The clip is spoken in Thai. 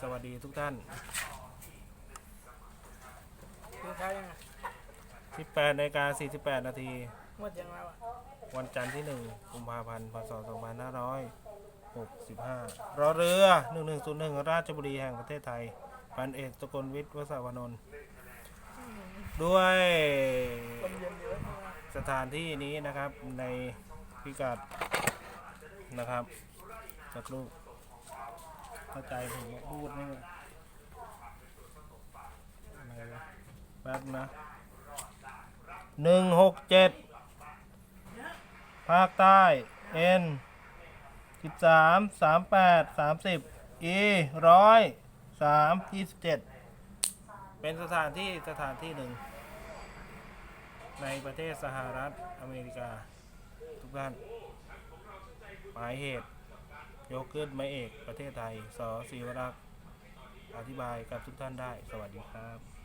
สวัสดีทุกท่านคือใช้ยังไง18นาฬิกา48 นาที หมดยังไงวะวันจันทร์ที่ 1 กุมภาพันธ์ พศ 2565 รอเรือ 1101 ราชบุรีแห่งประเทศไทย พันเอกสกลวิทย์วสวานนท์ด้วยลมเย็นเยอะสถานที่นี้นะครับในพิกัดนะครับสักลูก เข้าใจผมว่าพูดไม่อะไรวะแป๊บนะหนึ่งหกเจ็ดภาคใต้เอ็นสิบสามสามแปดสามสิบอีร้อยสามยี่สิบเจ็ดเป็นสถานที่สถานที่หนึ่ง ในประเทศสหรัฐอเมริกา ทุกท่านหมายเหตุ ยกขึ้นไม่เอกประเทศไทยสอศิวรักษ์อธิบายกับทุกท่านได้ สวัสดีครับ